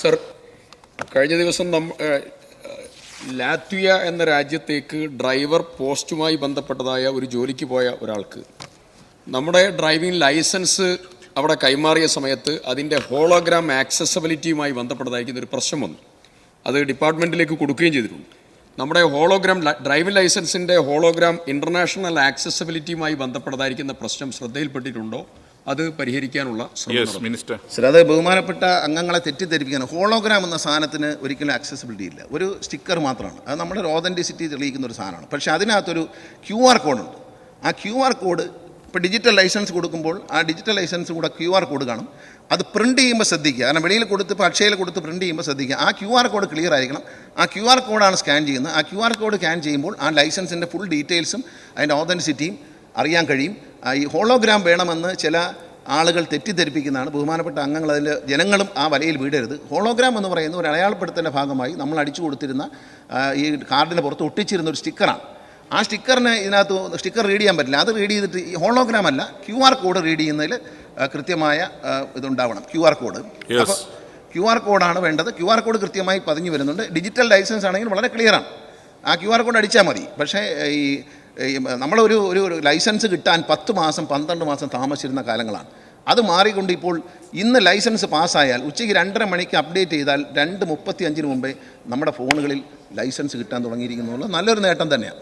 Sir കഴിഞ്ഞ ദിവസം നമ്മ ലാത്വിയ എന്ന രാജ്യത്തേക്ക് ഡ്രൈവർ പോസ്റ്റുമായി ബന്ധപ്പെട്ടതായ ഒരു ജോലിക്ക് പോയ ഒരാൾക്ക്. നമ്മുടെ ഡ്രൈവിംഗ് ലൈസൻസ് അവിടെ കൈമാറിയ സമയത്ത് അതിന്റെ ഹോളോഗ്രാം ആക്സസബിലിറ്റിയുമായി ബന്ധപ്പെട്ടതായിരിക്കുന്ന ഒരു പ്രശ്നം വന്നു. അത് ഡിപ്പാർട്ട്മെന്റിലേക്ക് കൊടുക്കുകയും ചെയ്തിട്ടുണ്ട്. നമ്മുടെ ഹോളോഗ്രാം ഡ്രൈവിംഗ് ലൈസൻസിന്റെ ഹോളോഗ്രാം ഇന്റർനാഷണൽ ആക്സസബിലിറ്റിയുമായി ബന്ധപ്പെട്ടതായിരിക്കുന്ന പ്രശ്നം ശ്രദ്ധയിൽപ്പെട്ടിട്ടുണ്ടോ? അത് പരിഹരിക്കാനുള്ള ശ്രമം മിനിസ്റ്റർ സർ അത് ബഹുമാനപ്പെട്ട അംഗങ്ങളെ തെറ്റിദ്ധരിപ്പിക്കാൻ ഹോളോഗ്രാം എന്ന സാധനത്തിന് ഒരിക്കലും ആക്സസിബിലിറ്റി ഇല്ല. ഒരു സ്റ്റിക്കർ മാത്രമാണ്. അത് നമ്മുടെ ഒരു ഓതന്റിസിറ്റി തെളിയിക്കുന്ന ഒരു സാധനമാണ്. പക്ഷേ അതിനകത്തൊരു ക്യു ആർ കോഡുണ്ട് ആ ക്യു ആർ കോഡ് ഇപ്പോൾ ഡിജിറ്റൽ ലൈസൻസ് കൊടുക്കുമ്പോൾ ആ ഡിജിറ്റൽ ലൈസൻസ് കൂടെ ക്യു ആർ കോഡ് കാണും. അത് പ്രിന്റ് ചെയ്യുമ്പോൾ ശ്രദ്ധിക്കുക. കാരണം വെളിയിൽ കൊടുത്ത് ഇപ്പോൾ അക്ഷയയിൽ കൊടുത്ത് പ്രിന്റ് ചെയ്യുമ്പോൾ ശ്രദ്ധിക്കുക. ആ ക്യു ആർ കോഡ് ക്ലിയർ ആയിരിക്കണം. ആ ക്യു ആർ കോഡാണ് സ്കാൻ ചെയ്യുന്നത്. ആ ക്യു ആർ കോഡ് സ്കാൻ ചെയ്യുമ്പോൾ ആ ലൈസൻസിന്റെ ഫുൾ ഡീറ്റെയിൽസും അതിന്റെ ഓതന്റിസിറ്റിയും അറിയാൻ കഴിയും. ഈ ഹോളോഗ്രാം വേണമെന്ന് ചില ആളുകൾ തെറ്റിദ്ധരിപ്പിക്കുന്നതാണ്. ബഹുമാനപ്പെട്ട അംഗങ്ങൾ അതിൽ ജനങ്ങളും ആ വലയിൽ വീടരുത്. ഹോളോഗ്രാം എന്ന് പറയുന്ന ഒരു അടയാളപ്പെടുത്തലിന്റെ ഭാഗമായി നമ്മൾ അടിച്ചു കൊടുത്തിരുന്ന ഈ കാർഡിന് പുറത്ത് ഒട്ടിച്ചിരുന്ന ഒരു സ്റ്റിക്കറാണ്. ആ സ്റ്റിക്കറിന് ഇതിനകത്ത് സ്റ്റിക്കർ റീഡ് ചെയ്യാൻ പറ്റില്ല. അത് റീഡ് ചെയ്തിട്ട് ഈ ഹോളോഗ്രാം അല്ല ക്യു ആർ കോഡ് റീഡ് ചെയ്യുന്നതിൽ കൃത്യമായ ഇതുണ്ടാവണം. Q R code. അപ്പോൾ ക്യു ആർ കോഡാണ് വേണ്ടത്. ക്യു ആർ കോഡ് കൃത്യമായി പതിഞ്ഞു വരുന്നുണ്ട്. ഡിജിറ്റൽ ലൈസൻസ് ആണെങ്കിൽ വളരെ ക്ലിയറാണ്. ആ ക്യു ആർ കോഡ് അടിച്ചാൽ മതി. പക്ഷേ ഈ നമ്മളൊരു ഒരു ലൈസൻസ് കിട്ടാൻ പത്ത് മാസം പന്ത്രണ്ട് മാസം താമസിച്ചിരുന്ന കാലങ്ങളാണ്. അത് മാറിക്കൊണ്ട് ഇപ്പോൾ ഇന്ന് ലൈസൻസ് പാസ്സായാൽ ഉച്ചയ്ക്ക് രണ്ടര മണിക്ക് അപ്ഡേറ്റ് ചെയ്താൽ രണ്ട് മുപ്പത്തി അഞ്ചിന് മുമ്പേ നമ്മുടെ ഫോണുകളിൽ ലൈസൻസ് കിട്ടാൻ തുടങ്ങിയിരിക്കുന്നുള്ള നല്ലൊരു നേട്ടം തന്നെയാണ്.